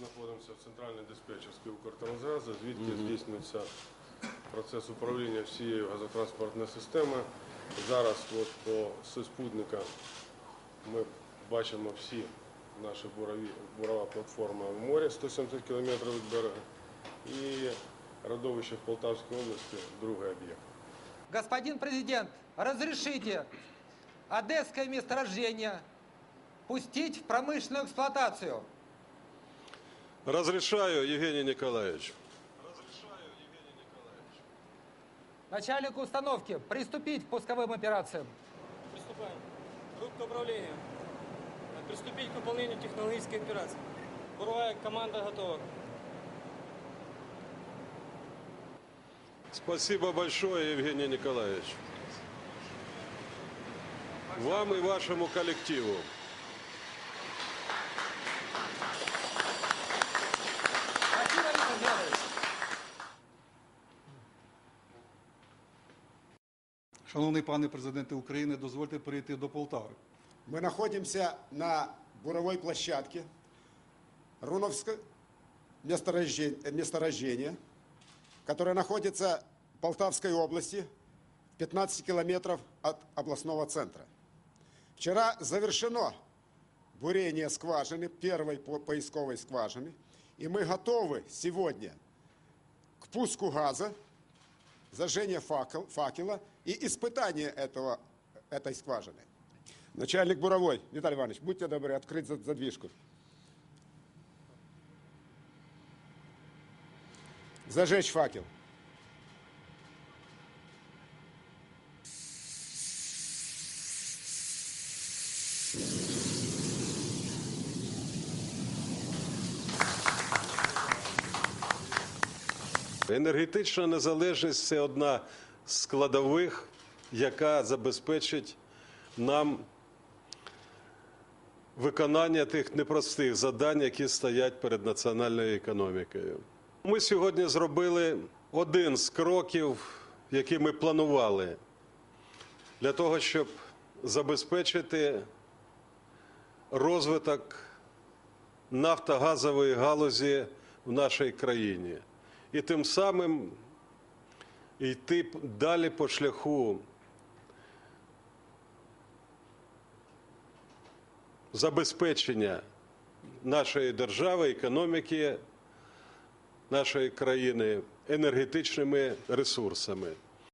знаходимося в центральній диспетчерській Укртрансгазу, звідки здійснюється процес управління всією газотранспортною системою. Зараз от по спутника ми бачимо всі наші бурові, бурова платформа в морі 170 км від берега і родовище в Полтавській області, другий об'єкт. Господин президент, разрешите одесское месторождение пустить в промышленную эксплуатацию. Разрешаю, Евгений Николаевич. Начальнику установки приступить к пусковым операциям. Приступаем. Рубка управления. Приступить к выполнению технологической операции. Буровая команда готова. Спасибо большое, Евгений Николаевич. Вам и вашему коллективу. Шановний пане президенте України, дозвольте перейти до Полтави. Мы находимся на буровой площадке Руновского месторождения, э, месторождения, которое находится в Полтавской области, в 15 километров от областного центра. Вчера завершено бурение скважины, первой по- поисковой скважины, и мы готовы сегодня к пуску газа, зажжение факел, факела и испытание этого, этой скважины. Начальник буровой, Виталий Иванович, будьте добры, открыть за- задвижку. Зажечь факел. Енергетична незалежність це одна з складових, яка забезпечить нам виконання тих непростих завдань, які стоять перед національною економікою. Ми сьогодні зробили один з кроків, які ми планували для того, щоб забезпечити розвиток нафтогазової галузі в нашій країні. І тим самим йти далі по шляху забезпечення нашої держави, економіки нашої країни енергетичними ресурсами.